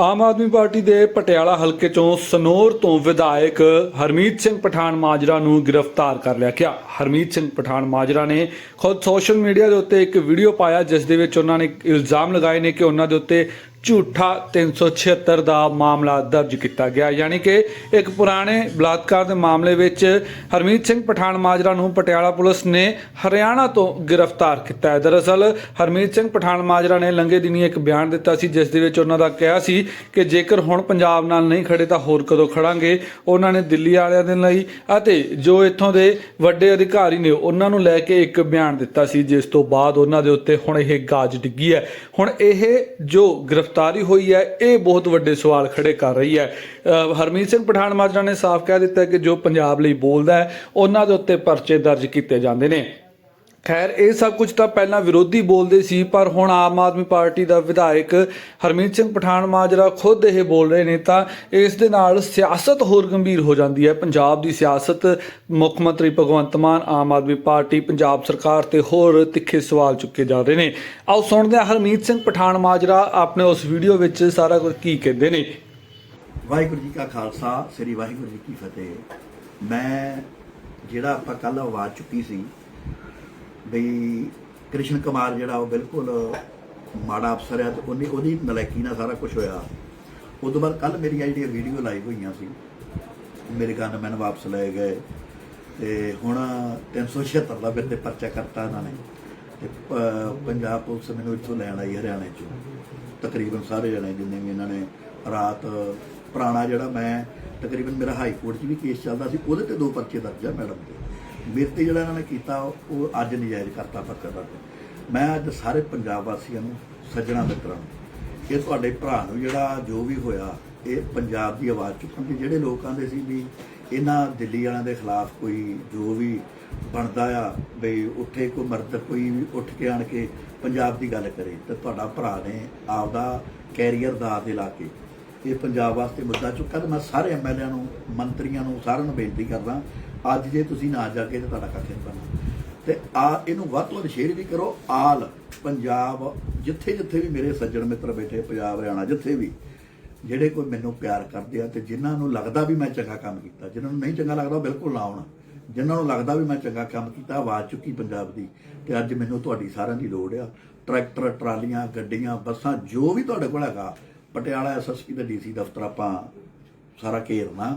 ਆਮ Aadmi party ਦੇ ਪਟਿਆਲਾ ਹਲਕੇ ਚੋਂ ਸਨੌਰ ਤੋਂ ਵਿਧਾਇਕ ਹਰਮੀਤ ਸਿੰਘ ਪਠਾਨ ਮਾਜਰਾ ਨੂੰ ਗ੍ਰਿਫਤਾਰ ਕਰ ਲਿਆ ਗਿਆ। ਹਰਮੀਤ ਸਿੰਘ ਪਠਾਨ ਮਾਜਰਾ ਨੇ ਖੁਦ ਸੋਸ਼ਲ ਮੀਡੀਆ ਦੇ ਉੱਤੇ ਇੱਕ ਵੀਡੀਓ ਪਾਇਆ, ਜਿਸ ਦੇ ਵਿੱਚ ਉਹਨਾਂ ਨੇ ਇਲਜ਼ਾਮ ਲਗਾਏ ਨੇ ਕਿ ਉਹਨਾਂ ਦੇ ਉੱਤੇ ਝੂਠਾ 376 ਦਾ ਮਾਮਲਾ ਦਰਜ ਕੀਤਾ ਗਿਆ। ਯਾਨੀ ਕਿ ਇੱਕ ਪੁਰਾਣੇ ਬਲਾਤਕਾਰ ਦੇ ਮਾਮਲੇ ਵਿੱਚ ਹਰਮੀਤ ਸਿੰਘ ਪਠਾਨ ਮਾਜਰਾ ਨੂੰ ਪਟਿਆਲਾ ਪੁਲਿਸ ਨੇ ਹਰਿਆਣਾ ਤੋਂ ਗ੍ਰਿਫਤਾਰ ਕੀਤਾ ਹੈ। ਦਰਅਸਲ, ਹਰਮੀਤ ਸਿੰਘ ਪਠਾਨ ਮਾਜਰਾ ਨੇ ਲੰਗੇ ਦਿਨੀ ਇੱਕ ਬਿਆਨ ਦਿੱਤਾ ਸੀ, ਜਿਸ ਦੇ ਵਿੱਚ ਉਹਨਾਂ ਦਾ ਕਿਹਾ ਸੀ ਕਿ ਜੇਕਰ ਹੁਣ ਪੰਜਾਬ ਨਾਲ ਨਹੀਂ ਖੜੇ ਤਾਂ ਹੋਰ ਕਦੋਂ ਖੜਾਂਗੇ। ਉਹਨਾਂ ਨੇ ਦਿੱਲੀ ਵਾਲਿਆਂ ਦੇ ਲਈ ਅਤੇ ਜੋ ਇੱਥੋਂ ਦੇ ਵੱਡੇ ਅਧਿਕਾਰੀ ਨੇ ਉਹਨਾਂ ਨੂੰ ਲੈ ਕੇ ਇੱਕ ਬਿਆਨ ਦਿੱਤਾ ਸੀ, ਜਿਸ ਤੋਂ ਬਾਅਦ ਉਹਨਾਂ ਦੇ ਉੱਤੇ ਹੁਣ ਇਹ ਗਾਜ ਡਿੱਗੀ ਹੈ। ਹੁਣ ਇਹ ਜੋ ਗ੍ਰਿਫਤਾਰੀ ਗ੍ਰਿਫ਼ਤਾਰੀ ਹੋਈ ਹੈ, ਇਹ ਬਹੁਤ ਵੱਡੇ ਸਵਾਲ ਖੜੇ ਕਰ ਰਹੀ ਹੈ। ਅਹ ਹਰਮੀਤ ਸਿੰਘ ਪਠਾਨ ਮਾਜਰਾ ਨੇ ਸਾਫ਼ ਕਹਿ ਦਿੱਤਾ ਕਿ ਜੋ ਪੰਜਾਬ ਲਈ ਬੋਲਦਾ ਹੈ, ਉਹਨਾਂ ਦੇ ਉੱਤੇ ਪਰਚੇ ਦਰਜ ਕੀਤੇ ਜਾਂਦੇ ਨੇ। ਖੈਰ, ਇਹ ਸਭ ਕੁਝ ਤਾਂ ਪਹਿਲਾਂ ਵਿਰੋਧੀ ਬੋਲਦੇ ਸੀ, ਪਰ ਹੁਣ ਆਮ ਆਦਮੀ ਪਾਰਟੀ ਦਾ ਵਿਧਾਇਕ ਹਰਮੀਤ ਸਿੰਘ ਪਠਾਨ ਮਾਜਰਾ ਖੁਦ ਇਹ ਬੋਲ ਰਹੇ ਨੇ, ਤਾਂ ਇਸ ਦੇ ਨਾਲ ਸਿਆਸਤ ਹੋਰ ਗੰਭੀਰ ਹੋ ਜਾਂਦੀ ਹੈ। ਪੰਜਾਬ ਦੀ ਸਿਆਸਤ, ਮੁੱਖ ਮੰਤਰੀ ਭਗਵੰਤ ਮਾਨ, ਆਮ ਆਦਮੀ ਪਾਰਟੀ, ਪੰਜਾਬ ਸਰਕਾਰ ਤੇ ਹੋਰ ਤਿੱਖੇ ਸਵਾਲ ਚੁੱਕੇ ਜਾ ਰਹੇ ਨੇ। ਆਓ ਸੁਣਦੇ ਹਾਂ ਹਰਮੀਤ ਸਿੰਘ ਪਠਾਨ ਮਾਜਰਾ ਆਪਣੇ ਉਸ ਵੀਡੀਓ ਵਿੱਚ ਸਾਰਾ ਕੁਝ ਕੀ ਕਹਿੰਦੇ ਨੇ। ਵਾਹਿਗੁਰੂ ਜੀ ਕਾ ਖਾਲਸਾ, ਸ੍ਰੀ ਵਾਹਿਗੁਰੂ ਜੀ ਕੀ ਫਤਿਹ। ਮੈਂ ਜਿਹੜਾ ਆਪਾਂ ਕੱਲ ਆਵਾਜ਼ ਚੁੱਕੀ ਸੀ ਬਈ ਕ੍ਰਿਸ਼ਨ ਕੁਮਾਰ ਜਿਹੜਾ ਉਹ ਬਿਲਕੁਲ ਮਾੜਾ ਅਫਸਰ ਹੈ ਤੇ ਉਹਨੇ ਉਹਦੀ ਨਲਾਇਕੀ ਨਾਲ ਸਾਰਾ ਕੁਝ ਹੋਇਆ। ਉਸ ਤੋਂ ਬਾਅਦ ਕੱਲ ਮੇਰੀਆਂ ਜਿਹੜੀਆਂ ਵੀਡੀਓ ਲਾਈਵ ਹੋਈਆਂ ਸੀ, ਮੇਰੇ ਗਨਮੈਨ ਵਾਪਸ ਲਏ ਗਏ ਤੇ ਹੁਣ 376 ਦਾ ਮੇਰੇ ਤੇ ਪਰਚਾ ਕਰਤਾ ਇਹਨਾਂ ਨੇ। ਤੇ ਪੰਜਾਬ ਪੁਲਿਸ ਮੈਨੂੰ ਇੱਥੋਂ ਲੈਣ ਆਈ ਹਰਿਆਣੇ ਚੋਂ। ਤਕਰੀਬਨ ਸਾਰੇ ਜਣੇ ਜਿੰਨੇ ਵੀ ਇਹਨਾਂ ਨੇ ਰਾਤ ਪੁਰਾਣਾ ਜਿਹੜਾ ਮੈਂ ਤਕਰੀਬਨ ਮੇਰਾ ਹਾਈ ਕੋਰਟ 'ਚ ਵੀ ਕੇਸ ਚੱਲਦਾ ਸੀ, ਉਹਦੇ ਤੇ ਦੋ ਪਰਚੇ ਦਰਜ ਆ ਮੈਡਮ ਦੇ। ਮੇਰੇ ਤੇ ਜਿਹੜਾ ਇਹਨਾਂ ਨੇ ਕੀਤਾ, ਉਹ ਅੱਜ ਨਜਾਇਜ਼ ਕਰਤਾ ਪੱਤਰ ਦਰਜ ਮੈਂ ਅੱਜ ਸਾਰੇ ਪੰਜਾਬ ਵਾਸੀਆਂ ਨੂੰ, ਸੱਜਣਾ ਮਿੱਤਰਾਂ ਨੂੰ ਇਹ ਤੁਹਾਡੇ ਭਰਾ ਨੂੰ ਜਿਹੜਾ ਜੋ ਵੀ ਹੋਇਆ, ਇਹ ਪੰਜਾਬ ਦੀ ਆਵਾਜ਼ ਚੁੱਕਣ ਦੇ ਜਿਹੜੇ ਲੋਕ ਆਂਦੇ ਸੀ ਵੀ ਇਹਨਾਂ ਦਿੱਲੀ ਵਾਲਿਆਂ ਦੇ ਖਿਲਾਫ ਕੋਈ ਜੋ ਵੀ ਬਣਦਾ ਆ, ਬਈ ਉੱਥੇ ਕੋਈ ਮਰਦ ਕੋਈ ਵੀ ਉੱਠ ਕੇ ਆਣ ਕੇ ਪੰਜਾਬ ਦੀ ਗੱਲ ਕਰੇ, ਤੇ ਤੁਹਾਡਾ ਭਰਾ ਨੇ ਆਪਦਾ ਕੈਰੀਅਰ ਦਾ ਦੇ ਲਾ ਕੇ ਇਹ ਪੰਜਾਬ ਵਾਸਤੇ ਮੁੱਦਾ ਚੁੱਕਾ ਤੇ ਮੈਂ ਸਾਰੇ ਐਮਐਲਏਆਂ ਨੂੰ, ਮੰਤਰੀਆਂ ਨੂੰ ਸਾਰਿਆਂ ਨੂੰ ਬੇਨਤੀ ਕਰਦਾ ਅੱਜ ਜੇ ਤੁਸੀਂ ਨਾ ਜਾ ਕੇ ਤੁਹਾਡਾ ਕੱਖ ਨਹੀਂ ਬਣਨਾ। ਤੇ ਆ, ਇਹਨੂੰ ਵੱਧ ਤੋਂ ਵੱਧ ਸ਼ੇਅਰ ਵੀ ਕਰੋ, ਆਲ ਪੰਜਾਬ, ਜਿੱਥੇ ਜਿੱਥੇ ਵੀ ਮੇਰੇ ਸੱਜਣ ਮਿੱਤਰ ਬੈਠੇ, ਪੰਜਾਬ, ਹਰਿਆਣਾ, ਜਿੱਥੇ ਵੀ, ਜਿਹੜੇ ਕੋਈ ਮੈਨੂੰ ਪਿਆਰ ਕਰਦੇ ਆ ਤੇ ਜਿਨ੍ਹਾਂ ਨੂੰ ਲੱਗਦਾ ਵੀ ਮੈਂ ਚੰਗਾ ਕੰਮ ਕੀਤਾ, ਜਿਨ੍ਹਾਂ ਨੂੰ ਨਹੀਂ ਚੰਗਾ ਲੱਗਦਾ ਬਿਲਕੁਲ ਨਾ ਆਉਣਾ। ਜਿਨ੍ਹਾਂ ਨੂੰ ਲੱਗਦਾ ਵੀ ਮੈਂ ਚੰਗਾ ਕੰਮ ਕੀਤਾ, ਆਵਾਜ਼ ਚੁੱਕੀ ਪੰਜਾਬ ਦੀ, ਤੇ ਅੱਜ ਮੈਨੂੰ ਤੁਹਾਡੀ ਸਾਰਿਆਂ ਦੀ ਲੋੜ ਆ। ਟਰੈਕਟਰ, ਟਰਾਲੀਆਂ, ਗੱਡੀਆਂ, ਬੱਸਾਂ, ਜੋ ਵੀ ਤੁਹਾਡੇ ਕੋਲ ਹੈਗਾ, ਪਟਿਆਲਾ ਐਸਐਸਪੀ ਦਾ ਡੀਸੀ ਦਫ਼ਤਰ ਆਪਾਂ ਸਾਰਾ ਘੇਰਨਾ।